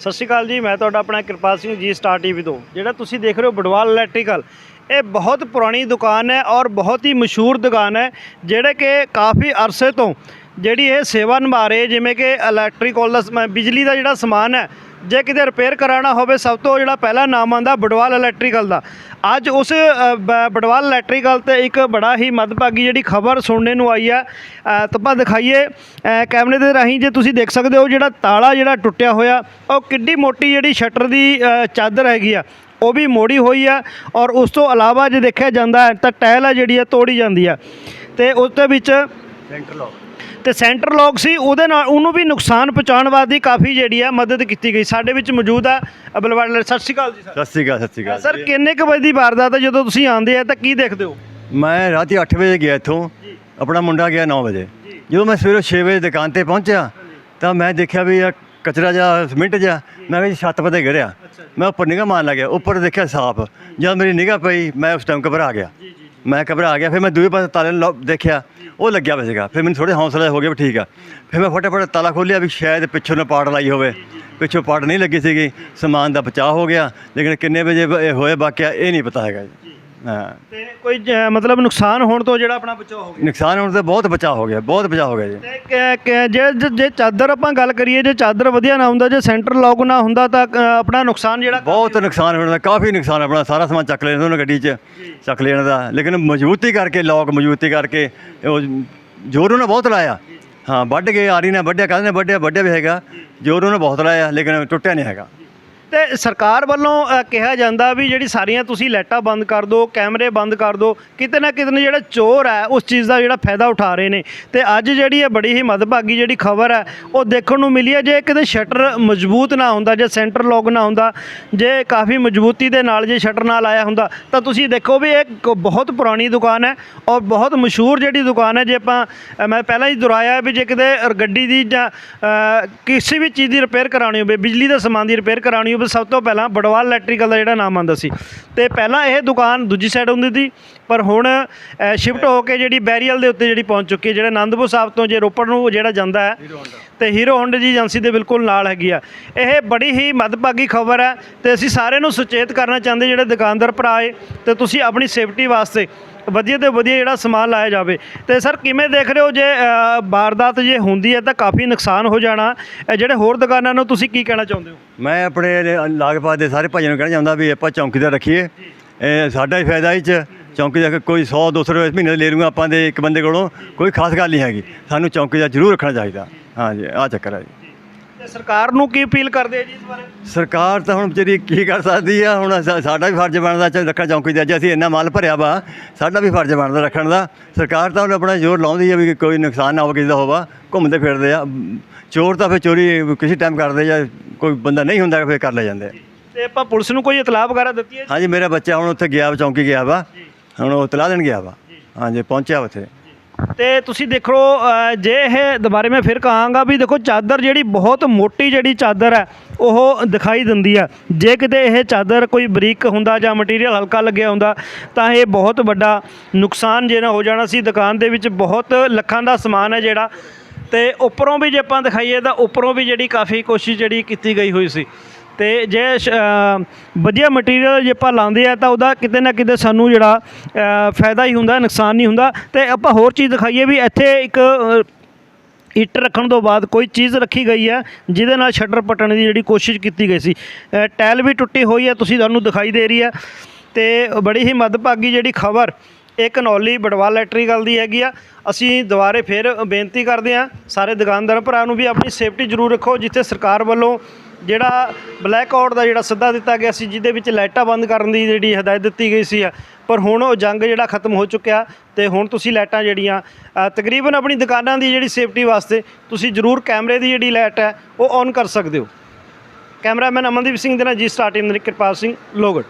ਸਤਿ ਸ਼੍ਰੀ ਅਕਾਲ ਜੀ, ਮੈਂ ਤੁਹਾਡਾ ਆਪਣਾ ਕਿਰਪਾਲ ਸਿੰਘ ਜੀ ਸਟਾਰ ਟੀਵੀ ਤੋਂ। ਜਿਹੜਾ ਤੁਸੀਂ ਦੇਖ ਰਹੇ ਹੋ ਬਡਵਾਲ ਇਲੈਕਟ੍ਰੀਕਲ ਇਹ ਬਹੁਤ ਪੁਰਾਣੀ ਦੁਕਾਨ ਹੈ ਔਰ ਬਹੁਤ ਹੀ ਮਸ਼ਹੂਰ ਦੁਕਾਨ ਹੈ, ਜਿਹੜੇ ਕਿ ਕਾਫੀ ਅਰਸੇ ਤੋਂ ਜਿਹੜੀ ਇਹ ਸੇਵਾ ਨਿਭਾ ਰਹੇ ਜਿਵੇਂ ਕਿ ਇਲੈਕਟ੍ਰੀਕਲ ਦਾ ਸਮ- ਬਿਜਲੀ ਦਾ ਜਿਹੜਾ ਸਮਾਨ ਹੈ ਜੇ ਕਿਤੇ ਰਿਪੇਅਰ ਕਰਾਉਣਾ ਹੋਵੇ ਸਭ ਤੋਂ ਜਿਹੜਾ ਪਹਿਲਾ ਨਾਮ ਆਉਂਦਾ ਬਡਵਾਲ ਇਲੈਕਟ੍ਰੀਕਲ ਦਾ। ਅੱਜ ਉਸ ਅ, ਬ- ਬਡਵਾਲ ਇਲੈਕਟ੍ਰੀਕਲ ਤੇ ਇੱਕ ਬੜਾ ਹੀ ਮੱਦਭਾਗੀ ਜਿਹੜੀ ਖਬਰ ਸੁਣਨੇ ਨੂੰ ਆਈ ਹੈ ਅ, ਤਾਂ ਆਪਾਂ ਦਿਖਾਈਏ ਅ, ਕੈਮਰੇ ਦੇ ਰਾਹੀਂ ਜੇ ਤੁਸੀਂ ਦੇਖ ਸਕਦੇ ਹੋ ਜਿਹੜਾ ਤਾਲਾ ਜਿਹੜਾ ਟੁੱਟਿਆ ਹੋਇਆ ਉਹ ਕਿੱਡੀ ਮੋਟੀ ਜਿਹੜੀ ਸ਼ਟਰ ਦੀ ਅ, ਚਾਦਰ ਹੈਗੀ ਆ ਉਹ ਵੀ ਮੋੜੀ ਹੋਈ ਆ ਔਰ ਉਸ ਤੋਂ ਇਲਾਵਾ ਜੇ ਦੇਖਿਆ ਜਾਂਦਾ ਹੈ ਤਾਂ ਟਾਇਲ ਆ ਜਿਹੜੀ ਆ ਤੋੜੀ ਜਾਂਦੀ ਆ। ਤੇ ਉਸ ਦੇ ਵਿੱਚ ਸੈਂਟਰ ਲੋਕ ਤੇ ਸੈਂਟਰ ਲੋਕ ਸੀ ਉਹਦੇ ਨਾਲ ਉਹਨੂੰ ਵੀ ਨੁਕਸਾਨ ਪਹੁੰਚਾਉਣ ਵਾਸਤੇ ਕਾਫੀ ਜਿਹੜੀ ਆ ਮਦਦ ਕੀਤੀ ਗਈ। ਸਾਡੇ ਵਿੱਚ ਮੌਜੂਦ ਆ ਬਲਵਾੜ ਸਤਿ ਸ਼੍ਰੀ ਅਕਾਲ ਜੀ ਸਰ। ਸਤਿ ਸ਼੍ਰੀ ਅਕਾਲ ਸਤਿ ਸ਼੍ਰੀ ਅਕਾਲ ਸਰ ਕਿੰਨੇ ਕੁ ਵਜੇ ਦੀ ਵਾਰਦਾਤ ਹੈ ਜਦੋਂ ਤੁਸੀਂ ਆਉਂਦੇ ਆ ਤਾਂ ਕੀ ਦੇਖਦੇ ਹੋ? ਮੈਂ ਰਾਤੀ 8 ਵਜੇ ਗਿਆ ਇੱਥੋਂ। ਆਪਣਾ ਮੁੰਡਾ ਗਿਆ 9 ਵਜੇ। ਜਦੋਂ ਮੈਂ ਸਵੇਰੇ 6 ਵਜੇ ਦੁਕਾਨ ਤੇ ਪਹੁੰਚਿਆ ਤਾਂ ਮੈਂ ਦੇਖਿਆ ਵੀ ਇਹ ਕਚਰਾ ਜਾ ਸਿਮਿੰਟ ਜਾ ਮੈਂ ਕਿਹਾ ਜੀ ਛੱਤ ਪਤੇ ਗਿਰਿਆ। ਮੈਂ ਉੱਪਰ ਨਿਗਾਹ ਮਾਰਨ ਲੱਗਿਆ ਉੱਪਰ ਦੇਖਿਆ ਸਾਫ਼। ਜਦ ਮੇਰੀ ਨਿਗਾਹ ਪਈ ਮੈਂ ਉਸ ਟਾਈਮ ਘਬਰਾ ਗਿਆ। ਮੈਂ ਘਬਰਾ ਗਿਆ, ਫਿਰ ਮੈਂ ਦੂਜੇ ਪਾਸੇ ਤਾਲੇ ਨੂੰ ਲੋ- ਦੇਖਿਆ, ਉਹ ਲੱਗਿਆ ਹੋਇਆ ਸੀਗਾ। ਫਿਰ ਮੈਨੂੰ ਥੋੜੇ ਹੌਸਲਾ ਹੋ ਗਿਆ ਵੀ ਠੀਕ ਆ। ਫਿਰ ਮੈਂ ਫਟਾਫਟ ਤਾਲਾ ਖੋਲ੍ਹਿਆ ਵੀ ਸ਼ਾਇਦ ਪਿੱਛੋਂ ਨਾ ਪਾੜ ਲਾਈ ਹੋਵੇ। ਪਿੱਛੋਂ ਪਾੜ ਨਹੀਂ ਲੱਗੀ ਸੀਗੀ। ਸਮਾਨ ਦਾ ਬਚਾਅ ਹੋ ਗਿਆ, ਲੇਕਿਨ ਕਿੰਨੇ ਵਜੇ ਬ- ਇਹ ਹੋਏ ਵਾਕਿਆ ਇਹ ਨਹੀਂ ਪਤਾ ਹੈਗਾ ਜੀ। ਹਾਂ। ਤੇ ਕੋਈ ਜ- ਮਤਲਬ ਨੁਕਸਾਨ ਹੋਣ ਤੋਂ ਜਿਹੜਾ ਆਪਣਾ ਬਚਾਅ ਹੋ ਗਿਆ? ਨੁਕਸਾਨ ਹੋਣ ਤੋਂ ਬਹੁਤ ਬਚਾਅ ਹੋ ਗਿਆ ਬਹੁਤ ਬਚਾਅ ਹੋ ਗਿਆ ਜੀ। ਤੇ ਕ- ਕ- ਜੇ ਜੇ- ਜੇ ਚਾਦਰ ਆਪਾਂ ਗੱਲ ਕਰੀਏ ਜੇ ਚਾਦਰ ਵਧੀਆ ਨਾ ਹੁੰਦਾ ਜੇ ਸੈਂਟਰ ਲੋਕ ਨਾ ਹੁੰਦਾ ਤਾਂ ਅ, ਆਪਣਾ ਨੁਕਸਾਨ ਜਿਹੜਾ ਬਹੁਤ ਨੁਕਸਾਨ ਹੋਣ ਦਾ ਕਾਫੀ ਨੁਕਸਾਨ ਆਪਣਾ ਸਾਰਾ ਸਮਾਨ ਚੱਕ ਲੈਣਾ ਉਹਨਾਂ ਗੱਡੀ 'ਚ ਚੱਕ ਲੈਣ ਦਾ। ਲੇਕਿਨ ਮਜ਼ਬੂਤੀ ਕਰਕੇ ਲੋਕ ਮਜ਼ਬੂਤੀ ਕਰਕੇ ਉਹ ਜ਼ੋਰ ਉਹਨਾਂ ਬਹੁਤ ਲਾਇਆ। ਹਾਂ ਵੱਢ ਕੇ ਆਰੀ ਨੇ ਵੱਢਿਆ ਕਹਿੰਦੇ ਨੇ ਵੱਢਿਆ ਵੱਢਿਆ ਵੀ ਹੈਗਾ। ਜ਼ੋਰ ਉਹਨਾਂ ਬਹੁਤ ਲਾਇਆ ਲੇਕਿਨ ਟੁੱਟਿਆ ਨਹੀਂ ਹੈਗਾ। ਤੇ ਸਰਕਾਰ ਵੱਲੋਂ ਅ, ਕਿਹਾ ਜਾਂਦਾ ਵੀ ਜਿਹੜੀ ਸਾਰੀਆਂ ਤੁਸੀਂ ਲਾਈਟਾਂ ਬੰਦ ਕਰ ਦਿਓ ਕੈਮਰੇ ਬੰਦ ਕਰ ਦਿਓ ਕਿਤੇ ਨਾ ਕਿਤੇ ਨਾ ਜਿਹੜਾ ਚੋਰ ਹੈ ਉਸ ਚੀਜ਼ ਦਾ ਜਿਹੜਾ ਫਾਇਦਾ ਉਠਾ ਰਹੇ ਨੇ। ਤੇ ਅੱਜ ਜਿਹੜੀ ਹੈ ਬੜੀ ਹੀ ਮਦਭਾਗੀ ਜਿਹੜੀ ਖਬਰ ਹੈ ਉਹ ਦੇਖਣ ਨੂੰ ਮਿਲੀ ਹੈ ਜੇ ਕਿਤੇ ਸ਼ਟਰ ਮਜ਼ਬੂਤ ਨਾ ਹੁੰਦਾ ਜੇ ਸੈਂਟਰ ਲੌਕ ਨਾ ਹੁੰਦਾ ਜੇ ਕਾਫੀ ਮਜ਼ਬੂਤੀ ਦੇ ਨਾਲ ਜੇ ਸ਼ਟਰ ਨਾਲ ਆਇਆ ਹੁੰਦਾ ਤਾਂ ਤੁਸੀਂ ਦੇਖੋ ਵੀ ਇਹ ਇੱਕ ਬਹੁਤ ਪੁਰਾਣੀ ਦੁਕਾਨ ਹੈ ਔਰ ਬਹੁਤ ਮਸ਼ਹੂਰ ਜਿਹੜੀ ਦੁਕਾਨ ਹੈ ਜੇ ਆਪਾਂ ਅ, ਮੈਂ ਪਹਿਲਾਂ ਹੀ ਦੁਹਰਾਇਆ ਵੀ ਜੇ ਕਿਤੇ ਗੱਡੀ ਦੀ ਜਾਂ ਅ, ਕਿਸੇ ਵੀ ਚੀਜ਼ ਦੀ ਰਿਪੇਅਰ ਕਰਾਉਣੀ ਹੋਵੇ ਬਿਜਲੀ ਦਾ ਸਮਾਨ ਦੀ ਰਿਪੇਅਰ ਕਰਾਉਣੀ ਹੋਵੇ ਸਭ ਤੋਂ ਪਹਿਲਾਂ ਬੜਵਾਲ ਇਲੈਕਟ੍ਰੀਕਲ ਦਾ ਜਿਹੜਾ ਨਾਮ ਆਉਂਦਾ ਸੀ। ਤੇ ਪਹਿਲਾਂ ਇਹ ਦੁਕਾਨ ਦੂਜੀ ਸਾਈਡ ਹੁੰਦੀ ਸੀ ਪਰ ਹੁਣ ਸ਼ਿਫਟ ਹੋ ਕੇ ਜਿਹੜੀ ਬੈਰੀਅਲ ਦੇ ਉੱਤੇ ਜਿਹੜੀ ਪਹੁੰਚ ਚੁੱਕੀ ਹੈ ਜਿਹੜਾ ਆਨੰਦਪੁਰ ਸਾਹਿਬ ਤੋਂ ਜੇ ਰੋਪੜ ਨੂੰ ਜਿਹੜਾ ਜਾਂਦਾ ਹੈ ਤੇ ਹੀਰੋ ਹੋਂਡਾ ਦੀ ਏਜੰਸੀ ਦੇ ਬਿਲਕੁਲ ਨਾਲ ਹੈਗੀ ਆ। ਇਹ ਬੜੀ ਹੀ ਮਦਭਾਗੀ ਖਬਰ ਹੈ ਤੇ ਅਸੀਂ ਸਾਰਿਆਂ ਨੂੰ ਸੁਚੇਤ ਕਰਨਾ ਚਾਹੁੰਦੇ ਜਿਹੜੇ ਦੁਕਾਨਦਾਰ ਭਰਾ ਏ ਤੇ ਤੁਸੀਂ ਆਪਣੀ ਸੇਫਟੀ ਵਾਸਤੇ ਵਧੀਆ ਤੇ ਵਧੀਆ ਜਿਹੜਾ ਸਮਾਨ ਲਾਇਆ ਜਾਵੇ। ਤੇ ਸਰ ਕਿਵੇਂ ਦੇਖ ਰਹੇ ਹੋ ਜੇ ਅ, ਵਾਰਦਾਤ ਜੇ ਹੁੰਦੀ ਹੈ ਤਾਂ ਕਾਫੀ ਨੁਕਸਾਨ ਹੋ ਜਾਣਾ। ਇਹ ਜਿਹੜੇ ਹੋਰ ਦੁਕਾਨਾਂ ਨੂੰ ਤੁਸੀਂ ਕੀ ਕਹਿਣਾ ਚਾਹੁੰਦੇ ਹੋ? ਮੈਂ ਆਪਣੇ ਲਾਗਪਾਤ ਦੇ ਸਾਰੇ ਭਾਈਆਂ ਨੂੰ ਕਹਿਣਾ ਚਾਹੁੰਦਾ ਵੀ ਆਪਾਂ ਚੌਂਕੀਦਾਰ ਰੱਖੀਏ। ਇਹ ਸਾਡਾ ਹੀ ਫਾਇਦਾ ਇਹ 'ਚ। ਚੌਂਕੀ ਚੌਂਕੀਦਾਰ ਕੋਈ 100 200 ਰੁਪਏ ਮਹੀਨੇ ਲੈ ਲੂੰਗਾ ਆਪਾਂ ਦੇ ਇੱਕ ਬੰਦੇ ਕੋਲੋਂ। ਕੋਈ ਖਾਸ ਗੱਲ ਨਹੀਂ ਹੈਗੀ। ਸਾਨੂੰ ਚੌਂਕੀ ਦਾ ਜ਼ਰੂਰ ਰੱਖਣਾ ਚਾਹੀਦਾ। ਹਾਂਜੀ ਆਹ ਚੱਕਰ ਹੈ ਜੀ। ਤੇ ਸਰਕਾਰ ਨੂੰ ਕੀ ਅਪੀਲ ਕਰਦੇ ਆ ਜੀ ਇਸ ਬਾਰੇ? ਸਰਕਾਰ ਤਾਂ ਹੁਣ ਵਿਚਾਰੀ ਕੀ ਕਰ ਸਕਦੀ ਆ? ਹੁਣ ਸਾ- ਸਾਡਾ ਵੀ ਫਰਜ਼ ਬਣਦਾ ਚਾਹੇ ਰੱਖਣਾ ਚੌਂਕੀ ਦਾ ਜੇ ਅਸੀਂ ਇੰਨਾ ਮਾਲ ਭਰਿਆ ਵਾ ਸਾਡਾ ਵੀ ਫਰਜ਼ ਬਣਦਾ ਰੱਖਣ ਦਾ। ਸਰਕਾਰ ਤਾਂ ਹੁਣ ਆਪਣਾ ਜ਼ੋਰ ਲਾਉਂਦੀ ਆ ਵੀ ਕੋਈ ਨੁਕਸਾਨ ਨਾ ਹੋਵੇ ਕਿਸੇ ਦਾ ਹੋਵਾ ਘੁੰਮਦੇ ਫਿਰਦੇ ਆ। ਚੋਰ ਤਾਂ ਫਿਰ ਚੋਰੀ ਕਿਸੇ ਟਾਈਮ ਕਰਦੇ ਜਾਂ ਕੋਈ ਬੰਦਾ ਨਹੀਂ ਹੁੰਦਾ ਫਿਰ ਕਰ ਲੈ ਜਾਂਦੇ ਆ। ਤੇ ਆਪਾਂ ਪੁਲਿਸ ਨੂੰ ਕੋਈ ਇਤਲਾਹ ਵਗੈਰਾ ਦਿੱਤੀ ਹੈ ਜੀ? ਹਾਂਜੀ ਮੇਰਾ ਬੱਚਾ ਹੁਣ ਉੱਥੇ ਗਿਆ ਵਾ ਚੌਂਕੀ ਗਿਆ ਵਾ। ਹੁਣ ਉਹ ਤਲਾ ਦੇਣ ਗਿਆ ਵਾ। ਹਾਂਜੀ ਪਹੁੰਚਿਆ ਉੱਥੇ। ਤੇ ਤੁਸੀਂ ਦੇਖੋ ਅ, ਜੇ ਇਹ ਦੁਬਾਰੇ ਮੈਂ ਫਿਰ ਕਹਾਂਗਾ ਵੀ ਦੇਖੋ ਚਾਦਰ ਜਿਹੜੀ ਬਹੁਤ ਮੋਟੀ ਜਿਹੜੀ ਚਾਦਰ ਹੈ ਉਹ ਦਿਖਾਈ ਦਿੰਦੀ ਹੈ। ਜੇ ਕਿਤੇ ਇਹ ਚਾਦਰ ਕੋਈ ਬਰੀਕ ਹੁੰਦਾ ਜਾਂ ਮਟੀਰੀਅਲ ਹਲਕਾ ਲੱਗਿਆ ਹੁੰਦਾ ਤਾਂ ਇਹ ਬਹੁਤ ਵੱਡਾ ਨੁਕਸਾਨ ਜਿਹੜਾ ਹੋ ਜਾਣਾ ਸੀ। ਦੁਕਾਨ ਦੇ ਵਿੱਚ ਬਹੁਤ ਲੱਖਾਂ ਦਾ ਸਮਾਨ ਹੈ ਜਿਹੜਾ। ਤੇ ਉੱਪਰੋਂ ਵੀ ਜੇ ਆਪਾਂ ਦਿਖਾਈਏ ਤਾਂ ਉੱਪਰੋਂ ਵੀ ਜਿਹੜੀ ਕਾਫੀ ਕੋਸ਼ਿਸ਼ ਜਿਹੜੀ ਕੀਤੀ ਗਈ ਹੋਈ ਸੀ। ਤੇ ਜੇ ਸ਼- ਵਧੀਆ ਮਟੀਰੀਅਲ ਜੇ ਆਪਾਂ ਲਾਉਂਦੇ ਆ ਤਾਂ ਉਹਦਾ ਕਿਤੇ ਨਾ ਕਿਤੇ ਸਾਨੂੰ ਜਿਹੜਾ ਫਾਇਦਾ ਹੀ ਹੁੰਦਾ ਨੁਕਸਾਨ ਨਹੀਂ ਹੁੰਦਾ। ਤੇ ਆਪਾਂ ਹੋਰ ਚੀਜ਼ ਦਿਖਾਈਏ ਵੀ ਇੱਥੇ ਇੱਕ ਅ, ਇੱਟ ਰੱਖਣ ਤੋਂ ਬਾਅਦ ਕੋਈ ਚੀਜ਼ ਰੱਖੀ ਗਈ ਹੈ ਜਿਹਦੇ ਨਾਲ ਸ਼ਟਰ ਪਟਣ ਦੀ ਜਿਹੜੀ ਕੋਸ਼ਿਸ਼ ਕੀਤੀ ਗਈ ਸੀ। ਅ, ਟਾਇਲ ਵੀ ਟੁੱਟੀ ਹੋਈ ਹੈ ਤੁਸੀਂ ਤੁਹਾਨੂੰ ਦਿਖਾਈ ਦੇ ਰਹੀ ਹੈ ਤੇ ਬੜੀ ਹੀ ਮੱਦਭਾਗੀ ਜਿਹੜੀ ਖਬਰ ਇਹ ਕਨੌਲੀ ਬੜਵਾਲ ਇਲੈਕਟ੍ਰੀਕਲ ਦੀ ਹੈਗੀ ਆ। ਅਸੀਂ ਦੁਬਾਰੇ ਫਿਰ ਬੇਨਤੀ ਕਰਦੇ ਹਾਂ ਸਾਰੇ ਦੁਕਾਨਦਾਰ ਭਰਾ ਨੂੰ ਵੀ ਆਪਣੀ ਸੇਫਟੀ ਜ਼ਰੂਰ ਰੱਖੋ ਜਿੱਥੇ ਸਰਕਾਰ ਵੱਲੋਂ ਜਿਹੜਾ ਬਲੈਕ ਆਊਟ ਦਾ ਜਿਹੜਾ ਸੱਦਾ ਦਿੱਤਾ ਗਿਆ ਸੀ, ਜਿਹਦੇ ਵਿੱਚ ਲਾਈਟਾਂ ਬੰਦ ਕਰਨ ਦੀ ਜਿਹੜੀ ਹਦਾਇਤ ਦਿੱਤੀ ਗਈ ਸੀ, ਪਰ ਹੁਣ ਉਹ ਜੰਗ ਜਿਹੜਾ ਖਤਮ ਹੋ ਚੁੱਕਿਆ ਤੇ ਹੁਣ ਤੁਸੀਂ ਲਾਈਟਾਂ ਜਿਹੜੀਆਂ ਤਕਰੀਬਨ ਆਪਣੀ ਦੁਕਾਨਾਂ ਦੀ ਜਿਹੜੀ ਸੇਫਟੀ ਵਾਸਤੇ ਤੁਸੀਂ ਜ਼ਰੂਰ ਕੈਮਰੇ ਦੀ ਜਿਹੜੀ ਲਾਈਟ ਹੈ, ਉਹ ਔਨ ਕਰ ਸਕਦੇ ਹੋ। ਕੈਮਰਾਮੈਨ ਅਮਨਦੀਪ ਸਿੰਘ ਦੇ ਨਾਲ ਜੀ ਸਟਾਰ ਟੀਮ ਦੇ ਕਿਰਪਾਲ ਸਿੰਘ ਲੋਗੜ।